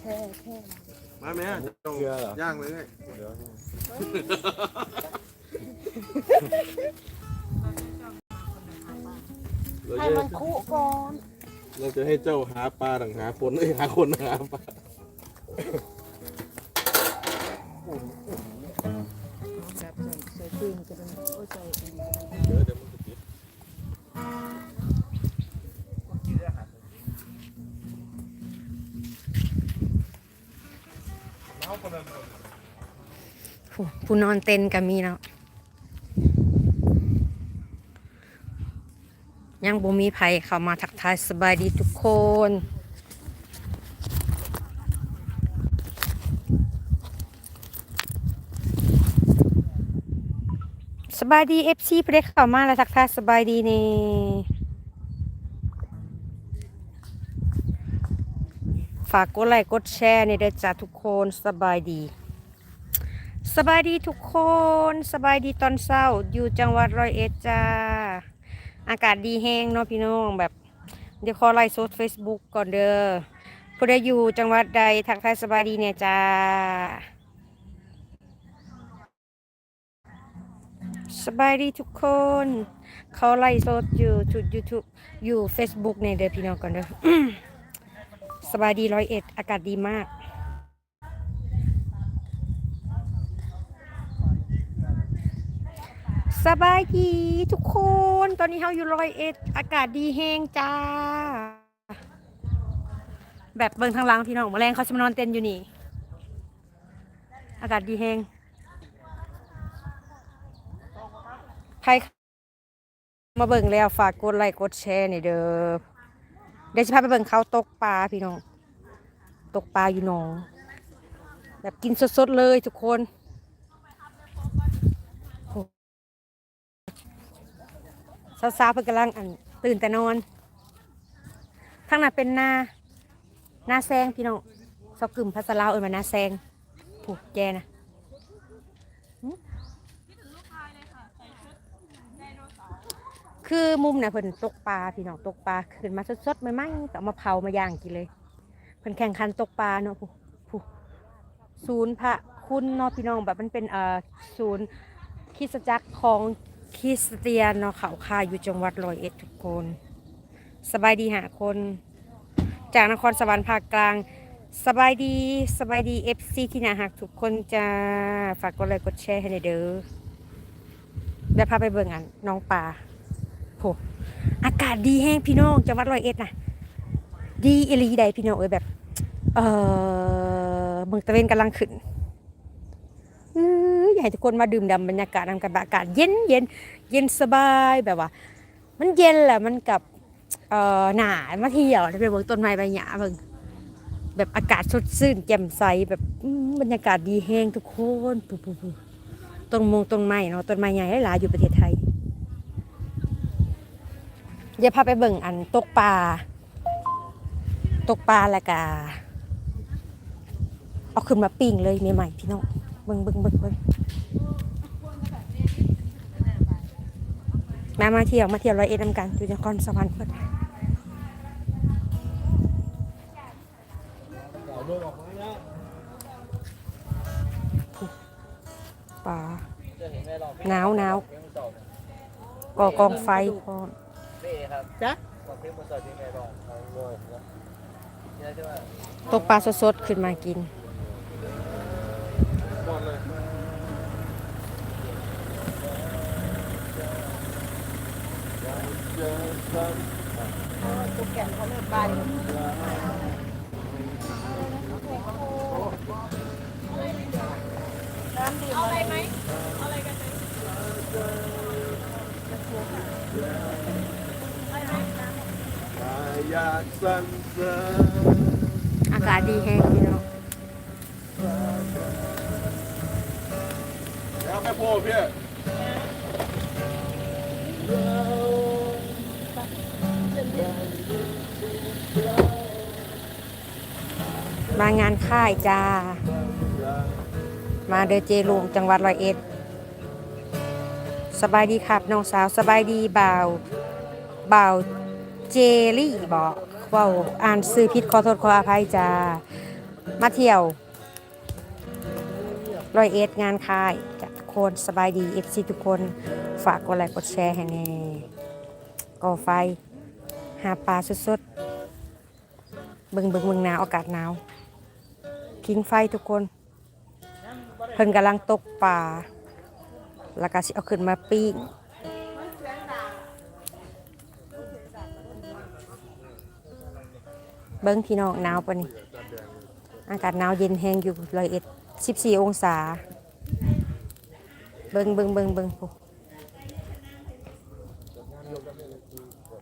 แค่แค่มาแม่เจ้าเกลือเหรอย่างเลย เดี๋ยวเราให้จะมันคุก่อนเราจะให้เจ้าหาปลาหลังหาคนเอ้ยหาคนหาปลา ผู้นอนเต็นก็มีเนาะยังบ่มีไผเข้ามาทักทายสบายดีทุกคนสบายดี FC เพิ่นได้เข้ามาแล้วทักทายสบายดีนี่ฝากกดไลค์กดแชร์ในเด้อจ้าทุกคนสบายดี สบายดีทุกคนสบายดีตอนเช้าอยู่จังหวัดร้อยเอ็ดจ้า อากาศดีแห้งเนาะพี่น้องแบบ เดี๋ยวขอไลฟ์สด Facebook ก่อนเด้อผู้ใดอยู่จังหวัดใดทักทายสบายดีเนี่ยจ้า สบายดีทุกคน เขาไลฟ์สดอยู่ทุก YouTube อยู่ Facebook เนี่ยเด้อพี่น้องก่อนเด้อสบายดีร้อยเอ็ดอากาศดีมาก สบายดีทุกคน ตอนนี้เราอยู่ร้อยเอ็ด อากาศดีแห้งจ้า แบบเบิ่งทางหลังพี่น้องแมลงเขาจะมานอนเต้นอยู่นี่ อากาศดีแห้งใครมาเบิ่งแล้วฝากกดไลค์กดแชร์หนี่เด้อ เดี๋ยวจะพาไปเบิ่งเขาตกปลาพี่น้อง ตกปลาอยู่หนอง แบบกินสดๆเลยทุกคน สาวๆเพิ่นกำลังอันตื่นแต่นอนข้างหน้าเป็นนาหน้าแซงพี่น้องสกึมภาษาลาวเอิ้นมาหน้าแซงผูกแจนะคือมุมน่ะเพิ่นตกปลาพี่น้องตกปลาขึ้นมาสดๆใหม่ๆก็เอามาเผามาย่างกินเลยเพิ่นแข่งขันตกปลาเนาะผู้ผู้ศูนย์พระคุณเนาะพี่น้องแบบมันเป็นเอ่อศูนย์คริสตจักรของ คริสเตียนเนาะเขาค่าอยู่จังหวัดร้อยเอ็ดทุกคน สบายดีหาคน จากนครสวรรค์ภาคกลาง สบายดีสบายดีเอฟซีที่นาหักทุกคนจะฝากกดไลค์กดแชร์ให้หน่อยเด้อเดี๋ยวพาไปเบิ่งอันน้องป่าโหอากาศดีแห้งพี่น้องจังหวัดร้อยเอ็ดนะดีเอลีใดพี่น้องเอ้ยแบบ เออเมืองตะเวนกำลังขึ้น ให้ทุกคนมาดื่มด่ำบรรยากาศนำกันบรรยากาศเย็นเย็นเย็นสบายแบบว่า มันเย็นแหละมันกับเอ่อหนามาเที่ยวไปเบิ่งต้นไม้ใบหญ้าเบิ่งแบบอากาศสดชื่นแจ่มใสแบบบรรยากาศดีแห้งทุกคนปุ๊บปุ๊บต้นมงต้นไม้เนาะต้นไม้ใหญ่หลายอยู่ประเทศไทยเดี๋ยวพาไปเบิ่งอันตกปลาตกปลาล้วก็เอาขึ้นมาปิ้งเลยใหม่ๆพี่น้องเบิ่งเบิ่งเบิ่งเบิ่ง มามาเที่ยวมาเที่ยวร้อยเอ็ดนำกันอยู่นครสวรรค์เพิ่นป่าหนาวหนาวก่อกองไฟพร้อมจ๊ะตกปลาสดๆ ขึ้นมากิน หมดเลย ตุ๊กแกเขาเริ่มบานน้ำดื่มอะไรไหมอยากสั่นอากาศดีแห้งพี่น้องแล้วแม่พ่อพี่ มางานค่ายจ้า มาเดอเจลุงจังหวัดร้อยเอ็ด สบายดีครับน้องสาวสบายดีบ่าวบ่าวเจลี่บอกเว้าอ่านซื้อผิดขอโทษขออภัยจ้า มาเที่ยวร้อยเอ็ดงานค่ายจากทุกคนสบายดีเอฟซีทุกคนฝากกดไลค์กดแชร์ให้แน่ก่อไฟ หาปลาสดๆ เบิ่งเบิ่งเบิ่งหนาวอากาศหนาวทิ้งไฟทุกคน เพิ่นกำลังตกปลาแล้วก็สิเอาขึ้นมาปิ้งเบิ้งพี่น้องหนาวปะนี่อากาศหนาวเย็นแห้งอยู่ร้อยเอ็ดสิบสี่องศา เบิ้งเบิ้งเบิ้งเบิ้งพวก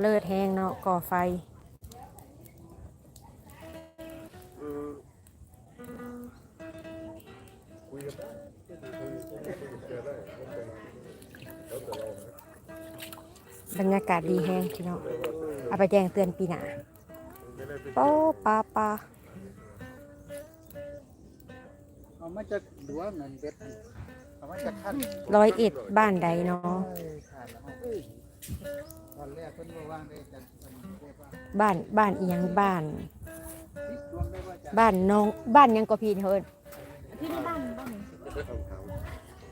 เลิศแห้งเนาะก่อไฟบรรยากาศดีแห้งพี่น้องเอาไปแจ้งเตือนปีหน้าโป๊ปลาปลาเอามาจากดัวเงินเบ็ดเอามาจากขั้นร้อยเอ็ดบ้านใดเนาะ เอ้ยขาดแล้วเอ้ยตอนแรกเพิ่นบ่ว่างได้จากอันนี้เรียกว่าบ้านบ้านอีหยังบ้าน ติดดวงได้ว่าจะบ้านน้องบ้านหยังก็พี่เฮินที่นี่บ้านบ้านไหน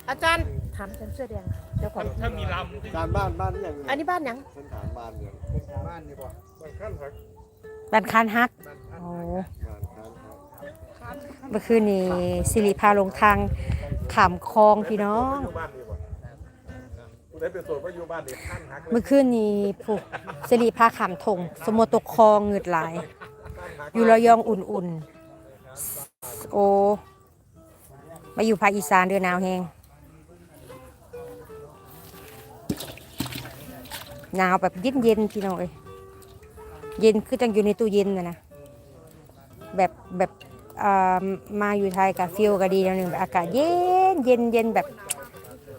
อาจารย์ถามฉันเสื้อแดงเจ้าของถ้ามีลำการบ้านบ้านอย่างอันนี้บ้านหยังเส้นฐานบ้านอย่างเป็นบ้านนี่บ่บ้านขั้นครับบ้านคานฮักบ้านขั้นโอ้บ้านขั้นครับเมื่อคืนนี้สิริพาลงทางขามคลองพี่น้องอยู่บ้านนี่บ่ ผู้ได้เป็นโสดก็อยู่บ้านนี่ขั้นฮักเลยเมื่อคืนนี้ผูกสิริพาขามถงสมมติตกคองเงืดหลาย อยู่ระยองอุ่นๆ โอ มาอยู่ภาคอีสานเดือนหนาวแห้งหนาวแบบเย็นๆพี่น้องเอ้ยเย็นคือจังอยู่ในตู้เย็นนะนะแบบแบบอ่ามาอยู่ไทยกับฟิลก็ดีแล้วหนึ่งแบบอากาศเย็นเย็นเย็นแบบ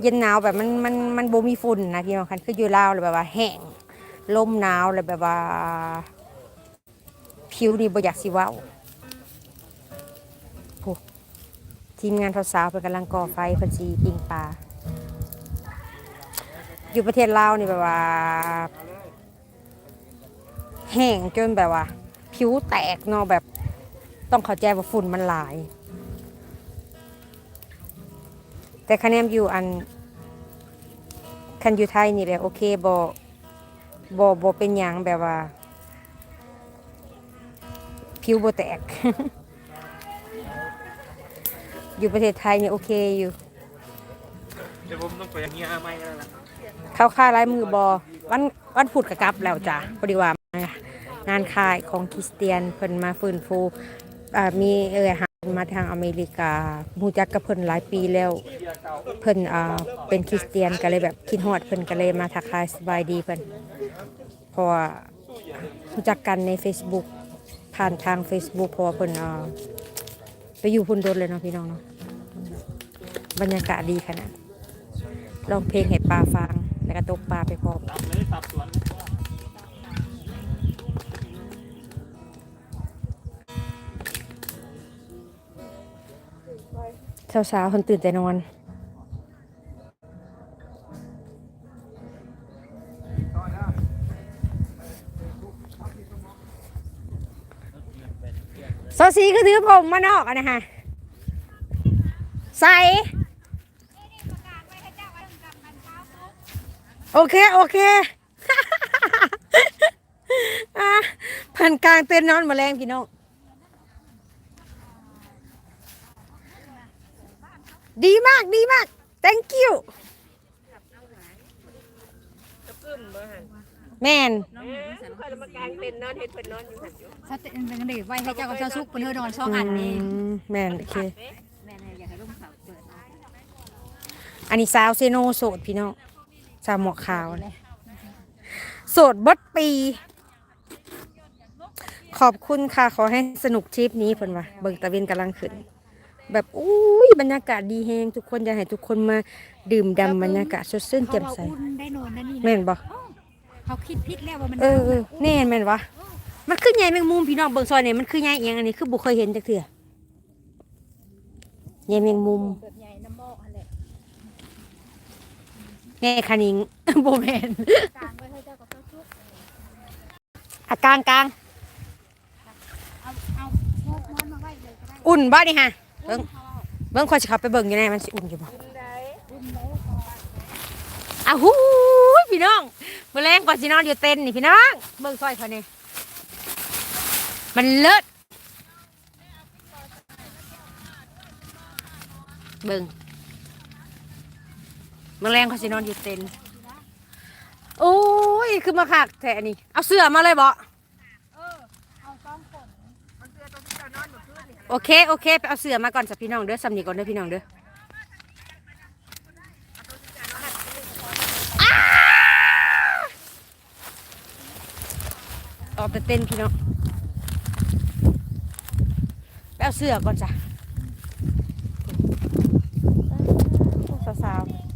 เย็นหนาวแบบมันมันมันบ่มีฝุ่นนะพี่น้องคันคืออยู่ลาวเลยแบบว่าแห้งลมหนาวเลยแบบว่า ผิวนี่บ่อยากสิว้าโอ้ทีมงานสาวๆเพิ่นกำลังก่อไฟเพิ่นสิปิ้งปลาอยู่ประเทศลาวนี่แบบว่า แห้งจนแบบว่า ผิวแตกเนาะแบบต้องเข้าใจว่าฝุ่นมันหลาย แต่คะแนนอยู่อันคันอยู่ไทยนี่แบบโอเคบ่บ่บ่เป็นหยังแบบว่า ผิวบ่แตก อยู่ประเทศไทยนี่โอเคอยู่เดี๋ยวผมต้องไปอย่างนี้ไม่แล้วล่ะเข้าค่ายลายมือบอวันวันพุธกระกลับแล้วจ้ะพอดีว่างานค่ายของคริสเตียนเพิ่นมาฟื้นฟูอ่ามีเอ่ยหา มาทางอเมริกาฮู้จักกับเพิ่นหลายปีแล้ว เพิ่นอ่าเป็นคริสเตียนก็เลยแบบคิดฮอดเพิ่นก็เลยมาทักทายสบายดีเพิ่นเพราะว่ารู้จักกันใน Facebook ผ่านทาง Facebook เพราะว่าเพิ่นอ่าไปอยู่พุ่นโดนเลยเนาะพี่น้องเนาะบรรยากาศดีขนาดร้องเพลงให้ปลาฟังแล้วก็ตกปลาไปพร้อม เลยตับสวนเช้าๆคนตื่นแต่นอน โซซีก็ถือผมมานอกอะนะฮะใส่โอเค โอเคอะพันกลางเต้นนอนมาแรงพี่น้อง ดีมากดีมาก thank you แม่นถ้าเต้นเป็นเด็กไว้ให้เจ้ากับเจ้าซุกเป็นเธอนอนช่องอันนี้อืมแม่นโอเค แม่เนี่ยอยากให้ลูกสาวเปิดอันนี้สาวเซโนโสดพี่น้องสาวหมวกขาวเลยโสดเบดปี ขอบคุณค่ะ ขอให้สนุกทริปนี้เพิ่นว่าเบิ่งตะเวนกำลังขึ้น แบบอุ้ยบรรยากาศดีแฮงทุกคนอยากให้ทุกคนมาดื่มดำบรรยากาศสดชื่นแจ่มใสแม่นบอกเขาคิดพิษแล้วว่ามันเออเออแน่นแม่นวะมันคือใหญ่แมงมุมพี่น้องเบิ่งซอยเนี่ยมันคือใหญ่เอียงอันนี้คือบุเคยเห็นจากเถื่อใหญ่แมงมุมแบบใหน้ำหม้ออะไรแม่คันิงโบแมนอากาชุกลางกลางอุ่นบ้านบ่นี่ฮะ เบิ่งเบิ่งคอยสิขับไปเบิ่งอยู่แน่มันสิอุ่นอยู่บ่อ้าวหูพี่น้องมื้อแรงก่อนสินอนอยู่เต็นนี่พี่น้องเบิ่งซอยเขานี่มันเลิศเบิ่งมื้อแรงก่อนสินอนอยู่เต็นโอ้ยคือมาคักแท้อันนี้เอาเสื้อมาเลยบ่ โอเค โอเค ไปเอาเสือมาก่อนสับพี่น้องเด้อสำนีก่อนเด้อพี่น้องเด้อออกไปเต้นพี่น้องไปเอาเสือก่อนจ้ะสาวๆ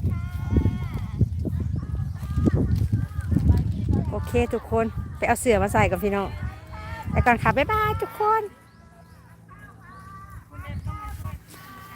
โอเคทุกคน ไปเอาเสือมาใส่กับพี่น้องไปก่อนค่ะ บ๊ายบายทุกคน